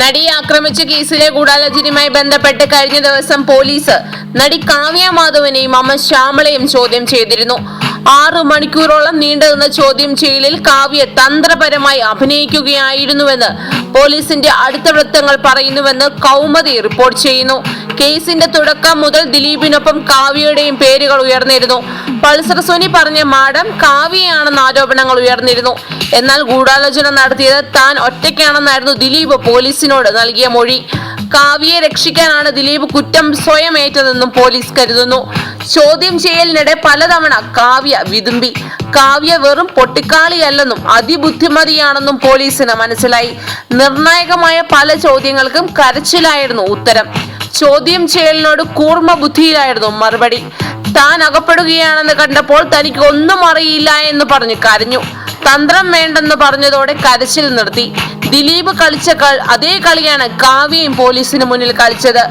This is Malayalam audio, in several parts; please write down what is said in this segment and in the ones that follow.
നടിയെ ആക്രമിച്ച കേസിലെ ഗൂഢാലോചനയുമായി ബന്ധപ്പെട്ട് കഴിഞ്ഞ ദിവസം പോലീസ് നടി കാവ്യ മാധവനെയും അമ്മ ശ്യാമളയും ചോദ്യം ചെയ്തിരുന്നു. ആറു മണിക്കൂറോളം നീണ്ടുനിന്ന ചോദ്യം ചെയ്യലിൽ കാവ്യ തന്ത്രപരമായി അഭിനയിക്കുകയായിരുന്നുവെന്ന് പോലീസിന്റെ അടുത്ത വൃത്തങ്ങൾ പറയുന്നുവെന്ന് കൗമുദി റിപ്പോർട്ട് ചെയ്യുന്നു. കേസിന്റെ തുടക്കം മുതൽ ദിലീപിനൊപ്പം കാവ്യയുടെയും പേരുകൾ ഉയർന്നിരുന്നു. പൾസർ സുനി പറഞ്ഞ മാഡം കാവ്യയാണെന്ന ആരോപണങ്ങൾ ഉയർന്നിരുന്നു. എന്നാൽ ഗൂഢാലോചന നടത്തിയത് താൻ ഒറ്റയ്ക്കാണെന്നായിരുന്നു ദിലീപ് പോലീസിനോട് നൽകിയ മൊഴി. കാവ്യയെ രക്ഷിക്കാനാണ് ദിലീപ് കുറ്റം സ്വയം ഏറ്റതെന്നും പോലീസ് കരുതുന്നു. ചോദ്യം ചെയ്യലിനിടെ പലതവണ കാവ്യ വിതുമ്പി. കാവ്യ വെറും പൊട്ടിക്കാളിയല്ലെന്നും അതിബുദ്ധിമതിയാണെന്നും പോലീസിന് മനസ്സിലായി. നിർണായകമായ പല ചോദ്യങ്ങൾക്കും കരച്ചിലായിരുന്നു ഉത്തരം. ചോദ്യം ചെയ്യലിനോട് കൂർമ്മ ബുദ്ധിയിലായിരുന്നു മറുപടി. താൻ അകപ്പെടുകയാണെന്ന് കണ്ടപ്പോൾ തനിക്ക് ഒന്നും അറിയില്ല എന്ന് പറഞ്ഞു കരഞ്ഞു. തന്ത്രം വേണ്ടെന്ന് പറഞ്ഞതോടെ കരച്ചിൽ നിർത്തി. ദിലീപ് കളിച്ച അതേ കളിയാണ് കാവ്യയും പോലീസിന് മുന്നിൽ കളിച്ചത്.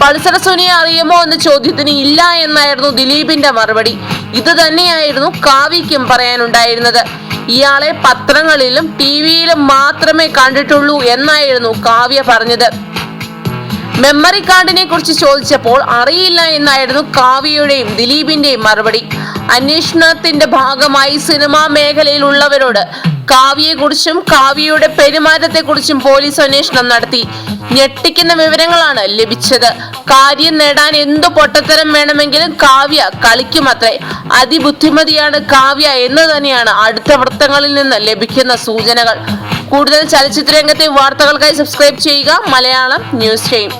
പൾസർ സുനിയെ അറിയുമോ എന്ന ചോദ്യത്തിന് ഇല്ല എന്നായിരുന്നു ദിലീപിന്റെ മറുപടി. ഇത് തന്നെയായിരുന്നു കാവ്യയ്ക്കും പറയാനുണ്ടായിരുന്നത്. ഇയാളെ പത്രങ്ങളിലും ടി വിയിലും മാത്രമേ കണ്ടിട്ടുള്ളൂ എന്നായിരുന്നു കാവ്യ പറഞ്ഞത്. മെമ്മറി കാർഡിനെ കുറിച്ച് ചോദിച്ചപ്പോൾ അറിയില്ല എന്നായിരുന്നു കാവ്യയുടെയും ദിലീപിന്റെയും മറുപടി. അന്വേഷണത്തിന്റെ ഭാഗമായി സിനിമാ മേഖലയിലുള്ളവരോട് കാവ്യയെക്കുറിച്ചും കാവ്യയുടെ പെരുമാറ്റത്തെക്കുറിച്ചും പോലീസ് അന്വേഷണം നടത്തി. ഞെട്ടിക്കുന്ന വിവരങ്ങളാണ് ലഭിച്ചത്. കാര്യം നേടാൻ എന്തു പൊട്ടത്തരം വേണമെങ്കിലും കാവ്യ കളിക്കുമത്രേ. അതിബുദ്ധിമതിയാണ് കാവ്യ എന്ന് തന്നെയാണ് അടുത്ത വൃത്തങ്ങളിൽ നിന്ന് ലഭിക്കുന്ന സൂചനകൾ. കൂടുതൽ ചലച്ചിത്ര രംഗത്തെ വാർത്തകൾക്കായി സബ്സ്ക്രൈബ് ചെയ്യുക. Malayalam news time.